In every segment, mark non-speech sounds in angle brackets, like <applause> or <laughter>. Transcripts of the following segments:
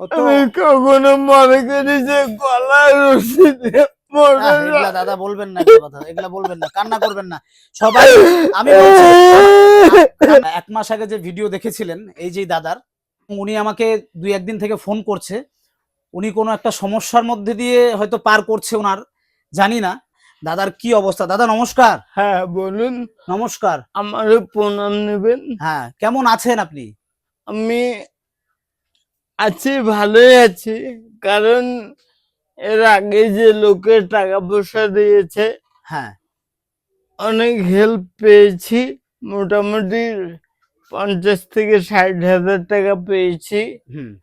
আমি কখনো মনে করি যে গলায় রশি। দাদা বলবেন না কথা এগুলা বলবেন না কান্না করবেন না। সবাই আমি এক মাস আগে যে ভিডিও দেখেছিলেন এই যে দাদার উনি আমাকে দুই একদিন থেকে ফোন করছে। উনি কোনো একটা সমস্যার মধ্যে দিয়ে হয়তো পার করছে ওনার জানি না। দাদার কি অবস্থা? দাদা নমস্কার। হ্যাঁ বলুন। নমস্কার। আমার প্রণাম নেবেন। হ্যাঁ কেমন আছেন আপনি? আমি আছি ভালোই আছি। কারণ এর আগে যে লোকের টাকা পয়সা দিয়েছে হ্যাঁ। অনেক হেল্প পেয়েছি। মোটামুটি পঞ্চাশ থেকে ষাট হাজার টাকা পেয়েছি।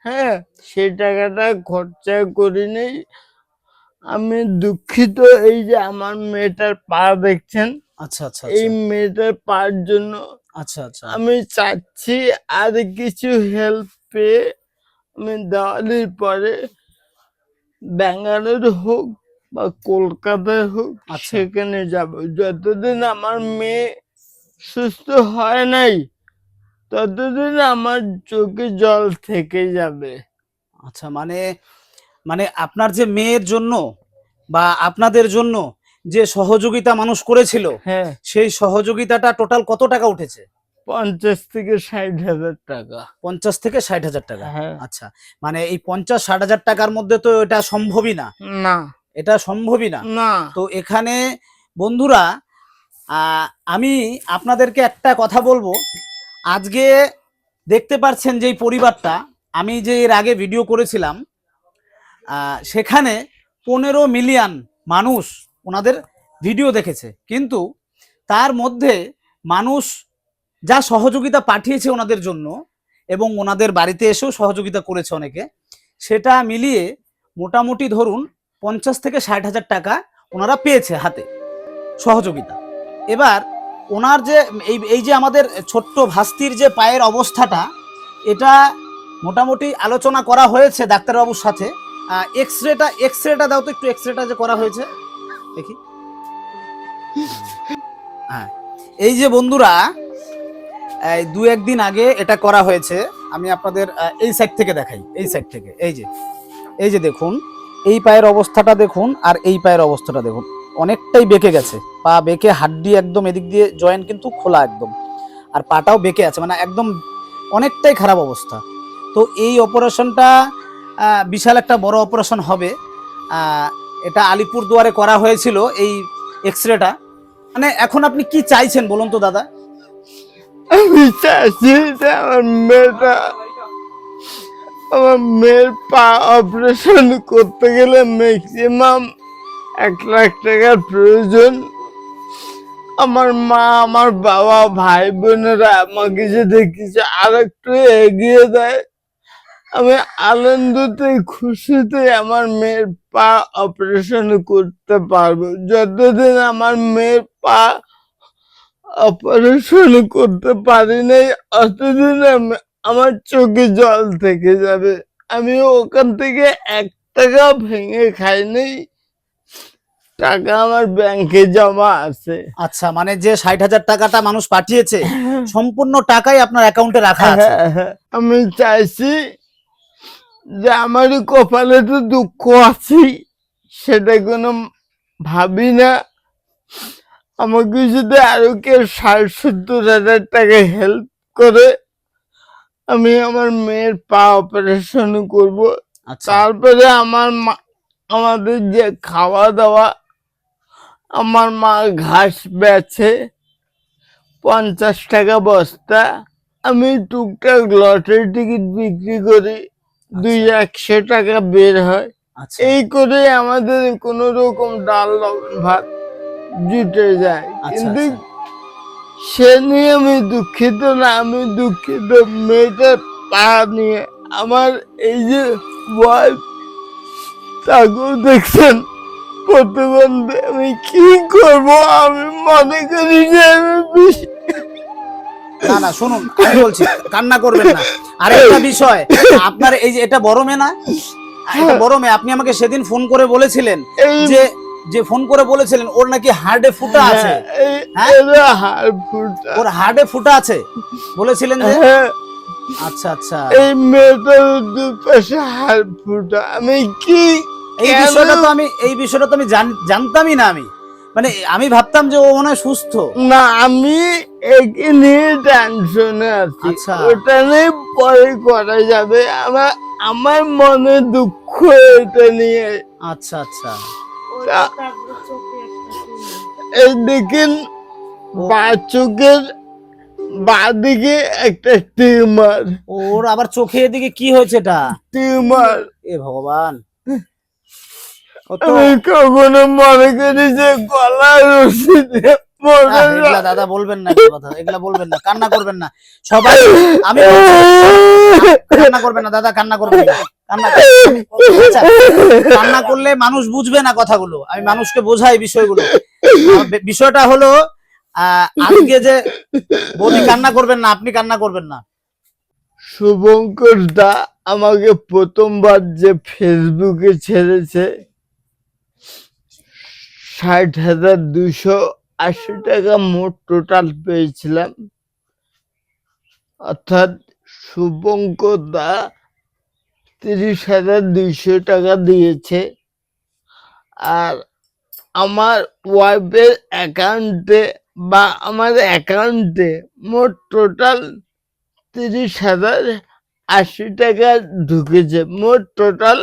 হ্যাঁ সেই টাকাটা খরচা করি নেই আমি দুঃখিত এই যে আমার মেয়েটার পা দেখছেন। আচ্ছা আচ্ছা এই আচ্ছা। মেয়েটার পার জন্য আচ্ছা আচ্ছা। আমি চাচ্ছি আর কিছু হেল্প পেয়ে আমি দেওয়ালির পরে ব্যাঙ্গালোর হোক বা কলকাতায় হোক আচ্ছা। সেখানে যাব। যতদিন আমার মেয়ে সুস্থ হয় নাই ততদিন আমার চোখে জল থেকে যাবে। আচ্ছা মানে মানে আপনার যে মেয়ের জন্য বা আপনাদের জন্য যে সহযোগিতা মানুষ করেছিল হ্যাঁ। সেই সহযোগিতাটা টোটাল কত টাকা উঠেছে? পঞ্চাশ থেকে ষাট হাজার টাকা। পঞ্চাশ থেকে ষাট হাজার টাকা? হ্যাঁ। আচ্ছা মানে এই পঞ্চাশ ষাট হাজার টাকার মধ্যে তো এটা সম্ভবই না। না। এটা সম্ভবই না। না। তো এখানে বন্ধুরা আমি আপনাদেরকে একটা কথা বলব। আজকে দেখতে পাচ্ছেন যে পরিবারটা আমি যে এর আগে ভিডিও করেছিলাম সেখানে পনেরো মিলিয়ন মানুষ ওনাদের ভিডিও দেখেছে। কিন্তু তার মধ্যে মানুষ যা সহযোগিতা পাঠিয়েছে ওনাদের জন্য এবং ওনাদের বাড়িতে এসেও সহযোগিতা করেছে অনেকে, সেটা মিলিয়ে মোটামুটি ধরুন পঞ্চাশ থেকে ষাট হাজার টাকা ওনারা পেয়েছে হাতে সহযোগিতা। এবার ওনার যে এই এই যে আমাদের ছোট্ট ভাস্তির যে পায়ের অবস্থাটা, এটা মোটামুটি আলোচনা করা হয়েছে ডাক্তারবাবুর সাথে। এক্স রেটা এক্স রেটা দাও তো একটু এক্স রেটা যে করা হয়েছে। দেখি। হ্যাঁ। এই যে বন্ধুরা দু একদিন আগে এটা করা হয়েছে। আমি আপনাদের এই সাইড থেকে দেখাই। এই সাইড থেকে। এই যে এই যে দেখুন, এই পায়ের অবস্থাটা দেখুন আর এই পায়ের অবস্থাটা দেখুন। অনেকটাই বেঁকে গেছে। পা বেঁকে হাড্ডি একদম এদিক দিয়ে জয়েন্ট কিন্তু খোলা একদম। আর পাটাও বেঁকে আছে মানে একদম অনেকটাই খারাপ অবস্থা। তো এই অপারেশনটা বিশাল একটা বড় অপারেশন হবে। এটা আলিপুর দুয়ারে করা হয়েছিল এই এক্স রেটা মানে এখন আপনি কি চাইছেন বলুন তো দাদা? আমি যে আমার মেয়েটা আমার মেয়ের পা অপারেশন করতে গেলে ম্যাক্সিমাম এক লাখ টাকার প্রয়োজন। আমার মা, আমার বাবা, ভাই বোনেরা আমাকে যদি কিছু আর একটু এগিয়ে দেয়। আমি আনন্দতে, খুশিতে আমার মেয়ের পা অপারেশন করতে পারব। যতদিন আমার মেয়ের পা অপারেশন করতে পারি নাই। অতদিন আমার চোখে জল থেকে যাবে। আমি ওখান থেকে এক টাকা ভেঙে খাইনি টাকা আমার ব্যাংকে জমা আছে। আচ্ছা মানে যে ষাট হাজার টাকাটা মানুষ পাঠিয়েছে <laughs> সম্পূর্ণ টাকাই আপনার অ্যাকাউন্টে রাখা আছে। হ্যাঁ, হ্যাঁ। আমি চাইছি যে আমারই কপালে তো দুঃখ আছেই সেটা কোনো ভাবি না। আমাকে যদি আরও কেউ ষাট সত্তর হাজার টাকা হেল্প করে আমি আমার মেয়ের পা অপারেশন করব। আচ্ছা। তারপরে আমার মা আমাদের যে খাওয়া দাওয়া আমার মা ঘাস বেছে পঞ্চাশ টাকা বস্তা আমি টুকটাক লটারি টিকিট বিক্রি করি দুই একশো টাকা বের হয়। আচ্ছা। এই করে আমাদের কোনো রকম ডাল লবণ ভাত জুটে যায়। আচ্ছা, কিন্তু আচ্ছা। সে নিয়ে আমি দুঃখিত না আমি দুঃখিত। মেয়েটার পা নিয়ে আমার এই যে ওয়াইফ তাকেও দেখছেন। প্রতিবন্ধী আমি কি করব? আমি মনে করি যে আমি না না শুনুন আমি বলছি কান্না করবেন না। আরেকটা বিষয় আপনার এই যে এটা বড় মেয়ে না? এটা বড় মেয়ে আপনি আমাকে সেদিন ফোন করে বলেছিলেন যে যে ফোন করে বলেছিলেন ওর নাকি হার্ডে ফুটা আছে। হ্যাঁ, এই হ্যাঁ? ওর হার্ডে ফুটা আছে? বলেছিলেন যে? হ্যাঁ। আচ্ছা আচ্ছা। এই মেয়েটার দুপাশে হাড় ফুটা। আমি কি এই বিষয়টা তো আমি এই বিষয়টা তো আমি জানতামই না আমি। মানে আমি ভাবতাম যে ও মনে হয় সুস্থ। না আমি একে নিয়ে টেনশনে আছি। আচ্ছা। ওটা নিয়ে পরে করা যাবে। আমার আমার মনে দুঃখ এটা নিয়ে। আচ্ছা আচ্ছা। এই দেখেন ও- বাদিকে একটা টিউমার। ওর আবার চোখে এদিকে কি হয়েছে এটা? টিউমার। এ ভগবান। কখনো মনে করি যে গলায় রসি এগুলা দাদা বলবেন না কথা এগুলা বলবেন না কান্না করবেন না। সবাই আমি কান্না করবেন না দাদা কান্না করবেন না কান্না আচ্ছা, করলে মানুষ বুঝবে না কথাগুলো আমি মানুষকে বোঝাই বিষয়গুলো। বিষয়টা হলো আহ, আজকে যে বৌদি কান্না করবেন না আপনি কান্না করবেন না। শুভঙ্কর দা আমাকে প্রথমবার যে ফেসবুকে ছেড়েছে ষাট হাজার দুশো আশি টাকা মোট টোটাল পেয়েছিলাম। অর্থাৎ শুভঙ্কর দা তিরিশ হাজার দুইশো টাকা দিয়েছে। আর আমার ওয়াইফের অ্যাকাউন্টে বা আমার অ্যাকাউন্টে মোট টোটাল তিরিশ হাজার আশি টাকা ঢুকেছে। মোট টোটাল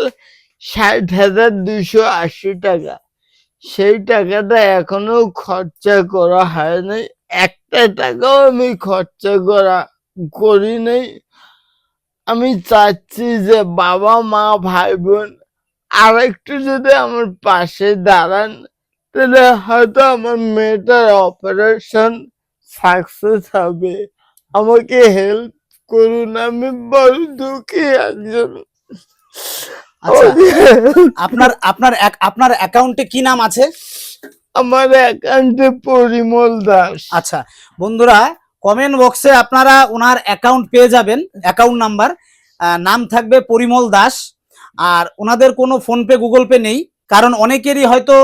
ষাট হাজার দুশো আশি টাকা। সেই টাকাটা এখনও খরচা করা হয় নাই। একটা টাকাও আমি খরচা করা করি নাই। আমি চাচ্ছি যে বাবা, মা ভাই বোন আর একটু যদি আমার পাশে দাঁড়ান, তাহলে হয়তো আমার মেয়েটার অপারেশন সাকসেস হবে। আমাকে হেল্প করুন, আমি বড় দুঃখী একজন। আচ্ছা <laughs> আপনার আপনার আপনার অ্যাকাউন্টে কি নাম আছে? আমার অ্যাকাউন্টে পরিমল দাস। আচ্ছা বন্ধুরা কমেন্ট বক্সে আপনারা ওনার অ্যাকাউন্ট পেয়ে যাবেন অ্যাকাউন্ট নাম্বার। নাম থাকবে পরিমল দাস। আর ওনাদের কোনো ফোনপে গুগল পে নেই। কারণ অনেকেরই হয়তো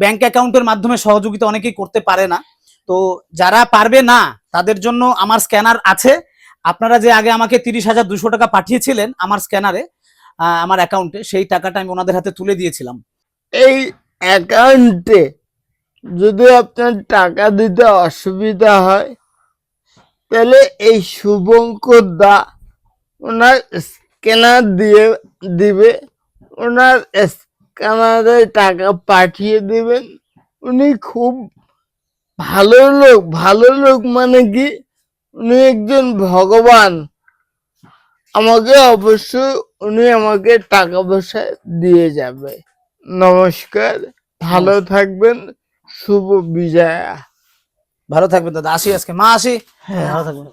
ব্যাংক অ্যাকাউন্টের মাধ্যমে সহযোগিতা অনেকেই করতে পারে না। তো যারা পারবে না তাদের জন্য আমার স্ক্যানার আছে। আপনারা যে আগে আমাকে তিরিশ হাজার দুশো টাকা পাঠিয়েছিলেন আমার স্ক্যানারে আমার অ্যাকাউন্টে সেই টাকাটা আমি ওনাদের হাতে তুলে দিয়েছিলাম। এই অ্যাকাউন্টে যদি আপনার টাকা দিতে অসুবিধা হয়, তাহলে এই শুভঙ্কর দা ওনার স্ক্যানার দিয়ে দিবে। ওনার স্ক্যানারে টাকা পাঠিয়ে দেবেন। উনি খুব ভালো লোক ভালো লোক মানে কি? উনি একজন ভগবান। আমাকে অবশ্যই উনি আমাকে টাকা পয়সা দিয়ে যাবে। নমস্কার ভালো থাকবেন শুভ বিজয়া। ভালো থাকবেন দাদা আসি আজকে। মা আসি। ভালো থাকবেন।